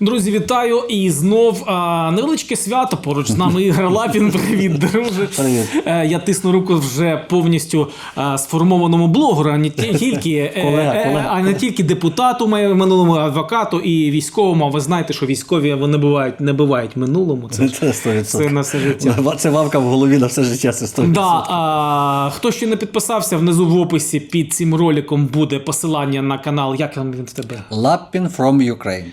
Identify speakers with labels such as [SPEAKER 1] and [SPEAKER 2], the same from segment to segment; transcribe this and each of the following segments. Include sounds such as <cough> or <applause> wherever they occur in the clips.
[SPEAKER 1] Друзі, вітаю! І знов а, невеличке свято. Поруч з нами <laughs> Ігор Лапін. Привіт, друже.
[SPEAKER 2] Привіт.
[SPEAKER 1] Е, я тисну руку вже повністю а, сформованому блогеру, а не тільки, е, <laughs>
[SPEAKER 2] Колега,
[SPEAKER 1] е,
[SPEAKER 2] колега.
[SPEAKER 1] а не тільки депутату минулому, адвокату і військовому. А ви знаєте, що військові вони бувають, не бувають минулому. Це,
[SPEAKER 2] Це 100%.
[SPEAKER 1] це на все життя.
[SPEAKER 2] Це вавка в голові на все життя, це 100%.
[SPEAKER 1] Да, а, хто ще не підписався, внизу в описі під цим роликом буде посилання на канал. Як він в тебе?
[SPEAKER 2] Лаппін from Ukraine.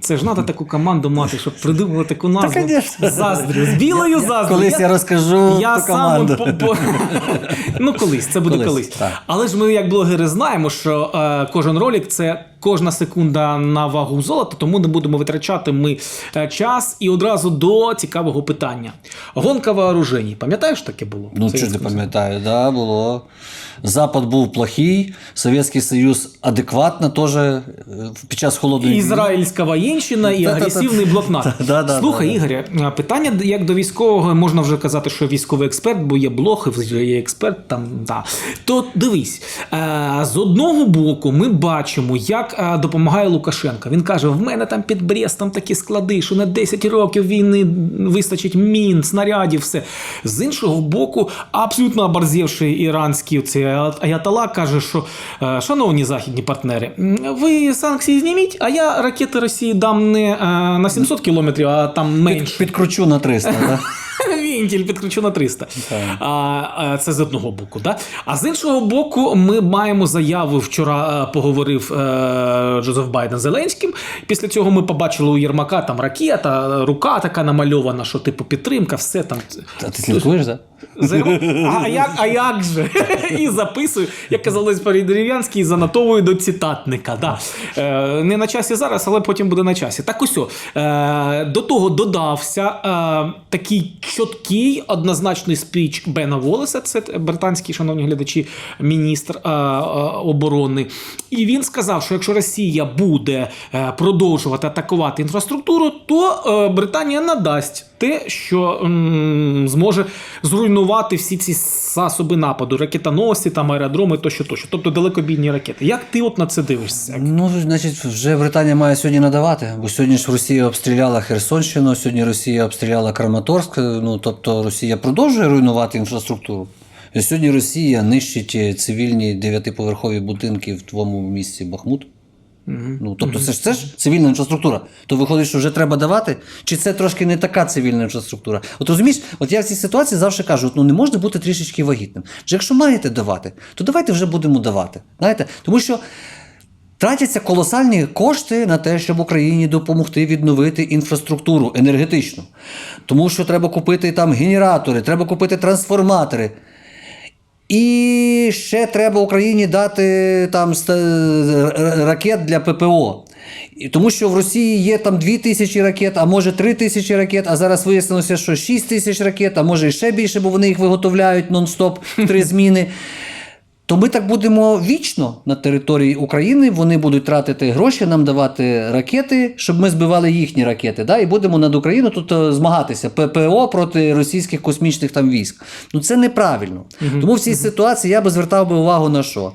[SPEAKER 1] Це ж треба таку команду мати, щоб придумали таку назву.
[SPEAKER 2] Та,
[SPEAKER 1] Заздрю. З білою
[SPEAKER 2] Я-
[SPEAKER 1] заздрю.
[SPEAKER 2] Колись я розкажу
[SPEAKER 1] я
[SPEAKER 2] ту
[SPEAKER 1] сам по, по... ну колись, це буде колись.
[SPEAKER 2] Колись.
[SPEAKER 1] Але ж ми, як блогери, знаємо, що е, кожен ролик це кожна секунда на вагу золота, тому не будемо витрачати ми е, час і одразу до цікавого питання. Гонка вооружень. Пам'ятаєш, таке було?
[SPEAKER 2] Ну,
[SPEAKER 1] Це
[SPEAKER 2] не пам'ятаю, да, було. Запад був плохий, Совєтський Союз адекватно теж е, під час холодної
[SPEAKER 1] ізраїльська воєнщина, і агресивний блокнад. <laughs>
[SPEAKER 2] Да-да-да.
[SPEAKER 1] Слухай, Ігоря, питання як до військового можна вже казати, що військовий експерт, бо є блог, вже є експерт. Там да. То дивись, е, з одного боку, ми бачимо, як е, допомагає Лукашенко. Він каже: в мене там під Брестом такі склади, що на 10 років війни вистачить мін, снарядів, все. З іншого боку, абсолютно оборзівший іранський цей Аятала каже, що е, шановні західні партнери, ви санкції зніміть, а я ракети Росії дам не е, на 700 кілометрів, а там менше.
[SPEAKER 2] Підкручу на 300, <laughs> да?
[SPEAKER 1] Вінтіль підключу на 300. А, це з одного боку. Да? А з іншого боку, ми маємо заяву. Вчора е, поговорив е, Джозеф Байден з Зеленським. Після цього ми побачили у Єрмака там ракета, рука така намальована, що типу підтримка, все там.
[SPEAKER 2] А ти слідкуєш, так?
[SPEAKER 1] А як, а як же? <laughs> І записую, як казалось по дерев'янській, занотовую до цитатника. Да. Е, не на часі зараз, але потім буде на часі. Так ось, е, до того додався е, такий чіткий, однозначний спіч Бена Волеса, це британський, шановні глядачі, міністр оборони. І він сказав, що якщо Росія буде продовжувати атакувати інфраструктуру, то Британія надасть те, що м, зможе зруйнувати всі ці засоби нападу, ракетоносці, там аеродроми, тощо, тощо. Тобто далекобійні ракети. Як ти от на це дивишся?
[SPEAKER 2] Ну, значить, вже Британія має сьогодні надавати, бо сьогодні ж Росія обстріляла Херсонщину, сьогодні Росія обстріляла Краматорськ. Ну тобто Росія продовжує руйнувати інфраструктуру. Сьогодні Росія нищить е, цивільні дев'ятиповерхові будинки в твоєму місці Бахмут. Ну, тобто, це ж це ж цивільна інфраструктура. То виходить, що вже треба давати? Чи це трошки не така цивільна інфраструктура? От розумієш, от я в цій ситуації завжди кажу: от, ну не можна бути трішечки вагітним. Чи якщо маєте давати, то давайте вже будемо давати. Знаєте? Тому що. Тратяться колосальні кошти на те, щоб Україні допомогти відновити інфраструктуру енергетичну. Тому що треба купити там генератори, треба купити трансформатори. І ще треба Україні дати там ракет для ППО. Тому що в Росії є там 2 тисячі ракет, а може 3 тисячі ракет, а зараз вияснилося, що 6 тисяч ракет, а може і ще більше, бо вони їх виготовляють нон-стоп три <laughs> зміни. То ми так будемо вічно на території України. Вони будуть тратити гроші, нам давати ракети, щоб ми збивали їхні ракети. Да? І будемо над Україною тут е, змагатися ППО проти російських космічних там військ. Ну це неправильно. Тому в цій ситуації я би звертав би увагу на що.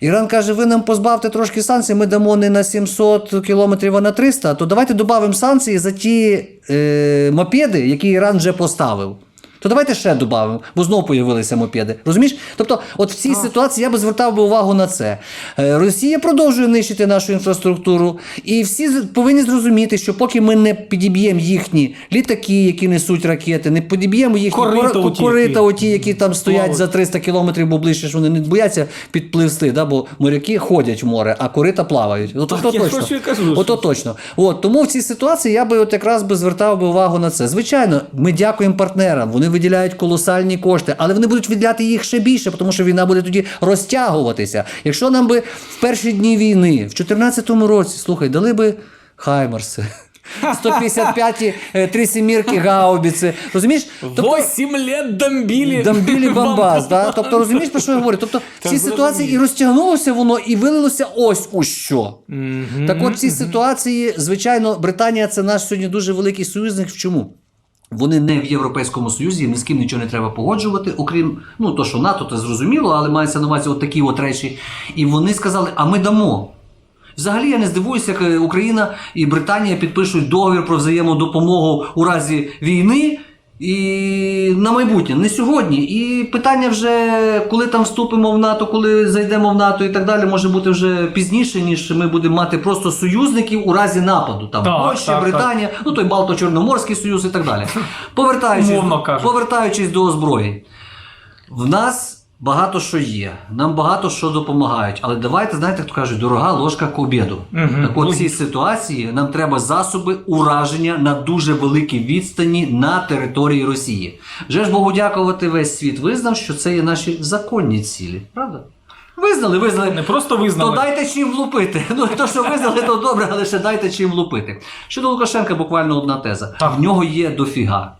[SPEAKER 2] Іран каже: ви нам позбавте трошки санкцій, ми дамо не на 700 кілометрів, а на 300, то давайте додамо санкції за ті е, мопеди, які Іран вже поставив. То давайте ще додамо, бо знову появилися мопеди. Розумієш? Тобто, от в цій ситуації я би звертав би увагу на це. Е, Росія продовжує нищити нашу інфраструктуру, і всі повинні зрозуміти, що поки ми не підіб'ємо їхні літаки, які несуть ракети, не підіб'ємо їхні
[SPEAKER 1] Корита
[SPEAKER 2] кор-
[SPEAKER 1] оті, які
[SPEAKER 2] там стоять за 300 кілометрів, бо ближче ж вони не бояться підпливсти, да? бо моряки ходять в море, а корита плавають. От,
[SPEAKER 1] Так,
[SPEAKER 2] то
[SPEAKER 1] я
[SPEAKER 2] точно.
[SPEAKER 1] що кажу,
[SPEAKER 2] От,
[SPEAKER 1] що-
[SPEAKER 2] точно. От, тому в цій ситуації я би от якраз би звертав би увагу на це. Звичайно, ми дякуємо партнерам, вони виділяють колосальні кошти, але вони будуть виділяти їх ще більше, тому що війна буде тоді розтягуватися. Якщо нам би в перші дні війни, в 2014 році, слухай, дали би Хаймерси. <laughs> 155 е, три сімірки гаубіці. Розумієш? Тобто,
[SPEAKER 1] Восім лет дамбілі.
[SPEAKER 2] Дамбілі <laughs> Бамбас, да? тобто розумієш, про що я говорю? Тобто в цій ситуації і розтягнулося воно, і вилилося ось у що. Так от в цій ситуації, звичайно, Британія це наш сьогодні дуже великий союзник. В чому? Вони не в Європейському Союзі, ні з ким нічого не треба погоджувати, окрім ну то, що НАТО, це зрозуміло, але мається на увазі от такі от речі. І вони сказали: а ми дамо. Взагалі я не здивуюся, як е, Україна і Британія підпишуть договір про взаємодопомогу у разі війни. І на майбутнє, не сьогодні. І питання вже, коли там вступимо в НАТО, коли зайдемо в НАТО і так далі, може бути вже пізніше, ніж ми будемо мати просто союзників у разі нападу. Там
[SPEAKER 1] Так,
[SPEAKER 2] Польща,
[SPEAKER 1] так,
[SPEAKER 2] Британія, ну той Балто-Чорноморський союз і так далі. <laughs> Повертаючись, повертаючись до озброєнь. В нас багато що є, нам багато що допомагають. Але давайте, знаєте, хто каже, дорога ложка к обіду.
[SPEAKER 1] Мгм.
[SPEAKER 2] Так от в цій ситуації нам треба засоби ураження на дуже великій відстані на території Росії. Вже ж Богу дякувати, весь світ визнав, що це є наші законні цілі. Правда? Визнали, визнали.
[SPEAKER 1] Не просто
[SPEAKER 2] То
[SPEAKER 1] визнали.
[SPEAKER 2] дайте чим влупити. <laughs> Ну то, що визнали, то добре, але ще дайте чим влупити. Щодо Лукашенка, буквально одна теза.
[SPEAKER 1] Так.
[SPEAKER 2] В нього є дофіга.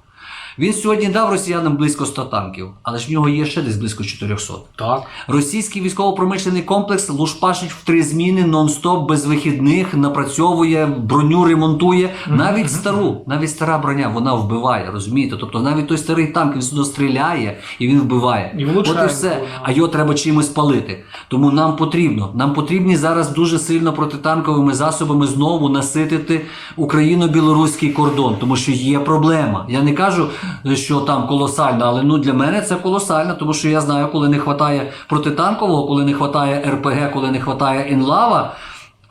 [SPEAKER 2] Він сьогодні дав росіянам близько 100 танків, але ж в нього є ще десь близько 400.
[SPEAKER 1] Так.
[SPEAKER 2] Російський військово-промишлений комплекс лушпашить в три зміни нон-стоп без вихідних, напрацьовує, броню ремонтує. Навіть стару, навіть стара броня, вона вбиває, розумієте? Тобто навіть той старий танк він сюди стріляє і він вбиває.
[SPEAKER 1] І.
[SPEAKER 2] От і все. А його треба чимось палити. Тому нам потрібно. Нам потрібні зараз дуже сильно протитанковими засобами знову наситити україно-білоруський кордон, тому що є проблема. Я не кажу, що там колосальна, але ну для мене це колосальна, тому що я знаю, коли не вистачає протитанкового, коли не вистачає РПГ, коли не вистачає Енлава.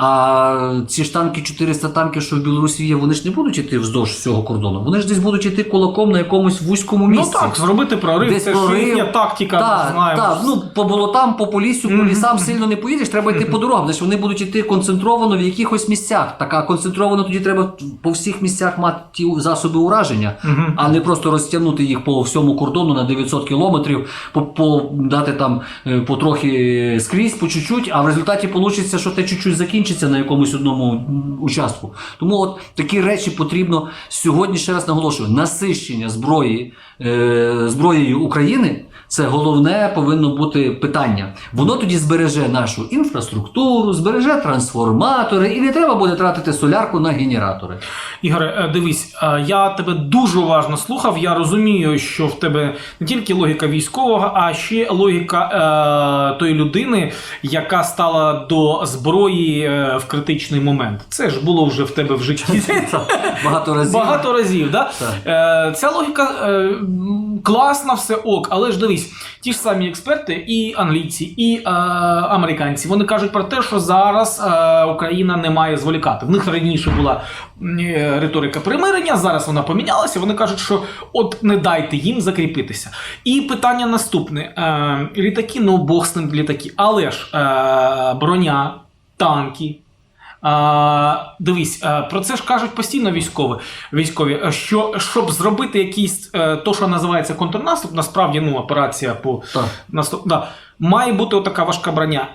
[SPEAKER 2] А ці ж танки, 400 танків, що в Білорусі є, вони ж не будуть іти вздовж цього кордону. Вони ж десь будуть іти кулаком на якомусь вузькому
[SPEAKER 1] Ну так, зробити прорив,
[SPEAKER 2] Десь
[SPEAKER 1] це ж їхня тактика,
[SPEAKER 2] Так,
[SPEAKER 1] ми знаємо.
[SPEAKER 2] так, ну по болотам, по полісю, по лісам сильно не поїдеш, треба йти по <laughs> дорогам. Значить вони будуть йти концентровано в якихось місцях. Так, а концентровано тоді треба по всіх місцях мати ті засоби ураження, а не просто розтягнути їх по всьому кордону на 900 кілометрів, по, по дати там е, потрохи скрізь, по чуть-чуть, а в результаті вийде, що те чуть-чуть закінчиться на якомусь одному участку. Тому от такі речі потрібно сьогодні ще раз наголошую: насищення зброї е, зброєю України. Це головне повинно бути питання. Воно тоді збереже нашу інфраструктуру, збереже трансформатори, і не треба буде тратити солярку на генератори.
[SPEAKER 1] Ігоре, е, дивись, е, я тебе дуже уважно слухав. Я розумію, що в тебе не тільки логіка військового, а ще логіка е, тої людини, яка стала до зброї е, в критичний момент. Це ж було вже в тебе в житті. <laughs>
[SPEAKER 2] Багато разів.
[SPEAKER 1] Багато разів, да? Ця логіка м, класна, все ок, але ж дивись, ті ж самі експерти, і англійці, і е, американці, вони кажуть про те, що зараз е, Україна не має зволікати. В них раніше була е, риторика примирення, зараз вона помінялася. Вони кажуть, що от не дайте їм закріпитися. І питання наступне: е, літаки, ну Бог з ним літаки, але ж е, броня, танки. А, дивись, е, про це ж кажуть постійно військові, військові, е, що щоб зробити якийсь е, то, що називається контрнаступ, насправді ну, операція по
[SPEAKER 2] Так.
[SPEAKER 1] наступ, да, має бути така важка броня.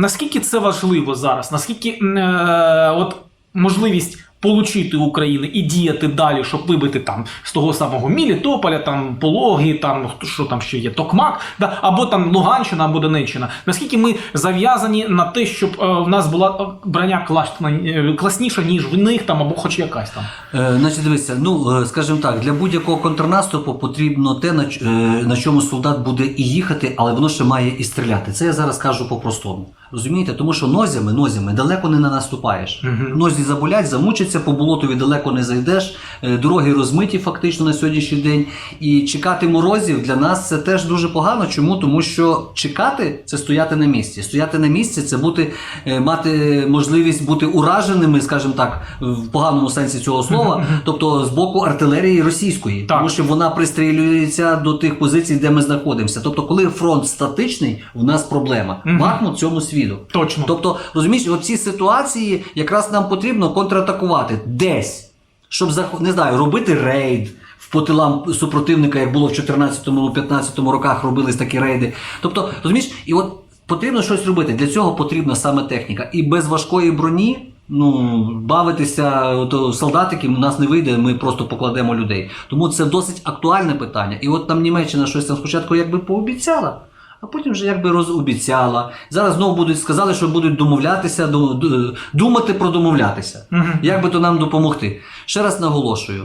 [SPEAKER 1] Наскільки це важливо зараз? Наскільки е, от можливість получити України і діяти далі, щоб вибити там з того самого Мілітополя, там Пологи, там що там ще є, Токмак, да, або там Луганщина, або Донеччина. Наскільки ми зав'язані на те, щоб е, в нас була е, броня класна, е, класніша, ніж в них там, або хоч якась там.
[SPEAKER 2] Е, значить, дивіться, ну е, скажімо так, для будь-якого контрнаступу потрібно те, на, е, на чому солдат буде і їхати, але воно ще має і стріляти. Це я зараз кажу по-простому. Розумієте? Тому що нозями, нозями далеко не наступаєш.
[SPEAKER 1] Мгм.
[SPEAKER 2] Нозі заболять, замучаться, по болотові далеко не зайдеш. е, Дороги розмиті фактично на сьогоднішній день. І чекати морозів для нас це теж дуже погано. Чому? Тому що чекати це стояти на місці. Стояти на місці це бути, е, мати можливість бути ураженими, скажімо так, в поганому сенсі цього слова, тобто з боку артилерії російської,
[SPEAKER 1] Так.
[SPEAKER 2] тому що вона пристрілюється до тих позицій, де ми знаходимося. Тобто, коли фронт статичний, в нас проблема.
[SPEAKER 1] Мгм.
[SPEAKER 2] Бахмут цьому свіду.
[SPEAKER 1] Точно.
[SPEAKER 2] Тобто, розумієш, от ці ситуації якраз нам потрібно контратакувати десь, щоб не знаю, робити рейд. В по тилам супротивника, як було в 14-15 роках, робились такі рейди. Тобто, розумієш, і от потрібно щось робити. Для цього потрібна саме техніка. І без важкої броні. Ну, бавитися ото, солдатиків у нас не вийде, ми просто покладемо людей. Тому це досить актуальне питання. І от там Німеччина щось там спочатку якби пообіцяла, а потім вже якби розобіцяла. Зараз знову будуть сказали, що будуть домовлятися, ду- ду- думати про домовлятися.
[SPEAKER 1] Мгм.
[SPEAKER 2] Як би то нам допомогти? Ще раз наголошую: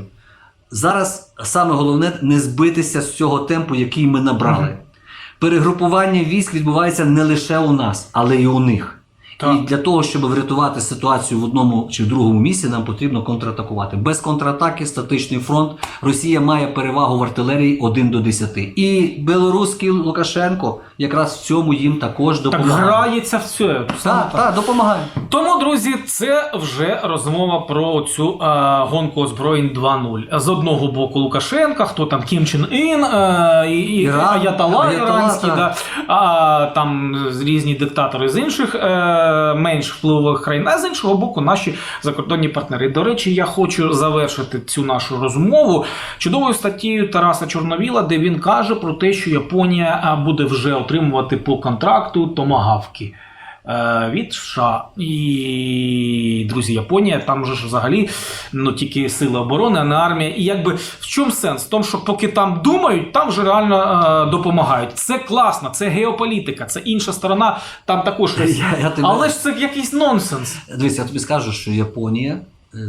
[SPEAKER 2] зараз саме головне не збитися з цього темпу, який ми набрали. Перегрупування військ відбувається не лише у нас, але й у них.
[SPEAKER 1] Так.
[SPEAKER 2] І для того, щоб врятувати ситуацію в одному чи в другому місці, нам потрібно контратакувати. Без контратаки статичний фронт. Росія має перевагу в артилерії 1 до 10. І білоруський Лукашенко якраз в цьому їм також
[SPEAKER 1] Так грається все. саме
[SPEAKER 2] Так, так, допомагає.
[SPEAKER 1] Тому, друзі, це вже розмова про цю е, гонку озброєнь 2.0. З одного боку Лукашенка, хто там Кім Чен Ін, е, і, і Аятала іранський,
[SPEAKER 2] так.
[SPEAKER 1] да, а там різні диктатори з інших е, менш впливових країн, а з іншого боку, наші закордонні партнери. До речі, я хочу завершити цю нашу розмову чудовою статтєю Тараса Чорновіла, де він каже про те, що Японія буде вже отримувати по контракту томагавки. Е, Від США і друзі, Японія там же ж взагалі ну тільки сили оборони, а не армія. І якби в чому сенс? В тому, що поки там думають, там вже реально е, допомагають. Це класно, це геополітика, це інша сторона, там також <laughs> щось.
[SPEAKER 2] Я- я тебе-
[SPEAKER 1] Але ж це якийсь нонсенс.
[SPEAKER 2] Дивись, я тобі скажу, що Японія е,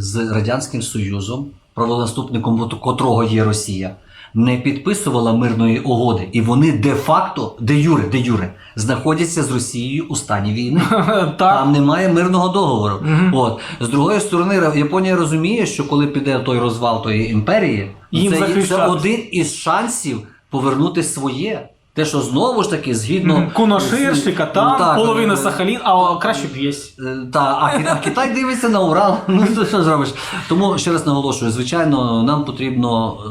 [SPEAKER 2] з Радянським Союзом, правонаступником от- котрого є Росія, не підписувала мирної угоди, і вони де-факто, де-юре, де-юре, знаходяться з Росією у стані війни. <laughs> Там немає мирного договору. От з другої сторони, Японія розуміє, що коли піде той розвал тої імперії,
[SPEAKER 1] Їм
[SPEAKER 2] це, це один із шансів повернути своє. Те, що знову ж таки, згідно
[SPEAKER 1] Мгм. Куноширщика,
[SPEAKER 2] Ну, так,
[SPEAKER 1] половина
[SPEAKER 2] е,
[SPEAKER 1] Сахалін, а краще б єсть.
[SPEAKER 2] Е, Та, а, а Китай дивиться на Урал. <laughs> Ну то що зробиш? Тому ще раз наголошую, звичайно, нам потрібно е,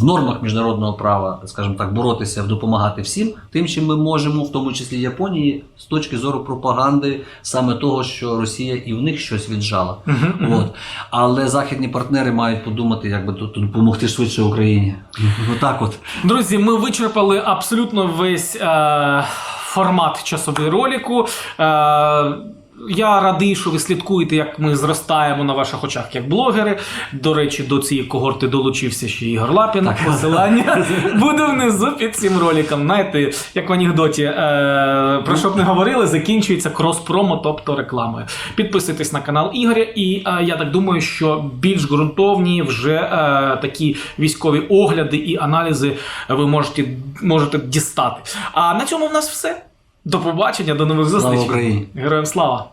[SPEAKER 2] в нормах міжнародного права, скажімо так, боротися, допомагати всім, тим, чим ми можемо, в тому числі Японії, з точки зору пропаганди, саме того, що Росія і в них щось віджала.
[SPEAKER 1] Мгм.
[SPEAKER 2] От. Але західні партнери мають подумати, як би тут тут допомогти швидше Україні. Отак от.
[SPEAKER 1] Друзі, ми вичерпали абсолютно весь е, формат часовий ролику. Е, я радий, що ви слідкуєте, як ми зростаємо на ваших очах як блогери. До речі, до цієї когорти долучився ще Ігор Лапін.
[SPEAKER 2] Так.
[SPEAKER 1] Посилання <laughs> буде внизу під цим роликом. Знаєте, як в анекдоті, е, про що б не говорили, закінчується крос-промо, тобто рекламою. Підписуйтесь на канал Ігоря, і е, я так думаю, що більш ґрунтовні вже е, такі військові огляди і аналізи ви можете, можете дістати. А на цьому в нас все. До побачення, до нових зустрічей.
[SPEAKER 2] Україні!
[SPEAKER 1] Героям слава!